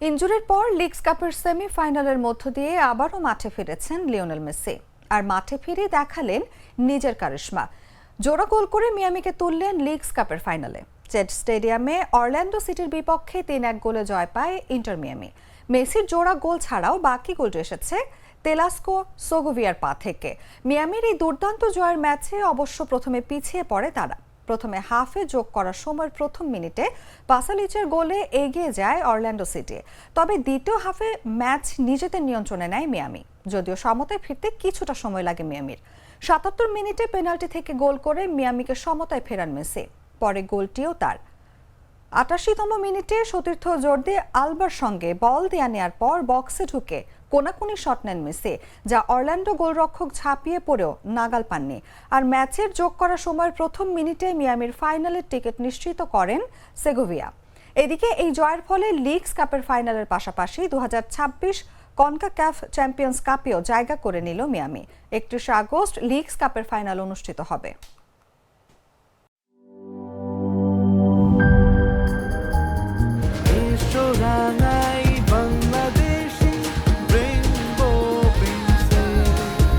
ইনজুরির পর লিগস কাপের সেমিফাইনালের মধ্য দিয়ে আবারও মাঠে ফিরেছেন লিওনেল মেসি। আর মাঠে ফিরে দেখালেন নিজের কারিশমা। জোড়া গোল করে মিয়ামিকে তুললেন লিগস কাপের ফাইনালে। জেড স্টেডিয়ামে অরল্যান্ডো সিটির বিপক্ষে তিন এক গোলে জয় পায় ইন্টার মিয়ামি। মেসির জোড়া গোল ছাড়াও বাকি গোলটি এসেছে তেলাস্কো সোগোভিয়ার পা থেকে। মিয়ামির এই দুর্দান্ত জয়ের ম্যাচে অবশ্য প্রথমে পিছিয়ে পড়ে তারা। প্রথমে হাফে যোগ করার সময়ের প্রথম মিনিটে পাসালিচের গোলে এগিয়ে যায় অরল্যান্ডো সিটি। তবে দ্বিতীয় হাফে ম্যাচ নিজেদের নিয়ন্ত্রণে নেয় মিয়ামি। যদিও সমতায় ফিরতে কিছুটা সময় লাগে মিয়ামির। সাতাত্তর মিনিটে পেনাল্টি থেকে গোল করে মিয়ামিকে সমতায় ফেরান মেসি। পরে গোলটিও তার। আটাশিতম মিনিটে সতীর্থ জোর দিয়ে আলবার সঙ্গে বল দেয়া নেয়ার পর বক্সে ঢুকে কোনাকুনি শট নেন মেসি, যা অরল্যান্ডো গোলরক্ষক ঝাঁপিয়ে পড়েও নাগাল পাননি। আর ম্যাচের যোগ করার সময়ের প্রথম মিনিটে মিয়ামির ফাইনালের টিকিট নিশ্চিত করেন সেগোভিয়া। এদিকে এই জয়ের ফলে লিগস কাপের ফাইনালের পাশাপাশি দু কনকা ক্যাফ চ্যাম্পিয়ন্স কাপেও জায়গা করে নিল মিয়ামি। একত্রিশে আগস্ট লিগস কাপের ফাইনাল অনুষ্ঠিত হবে।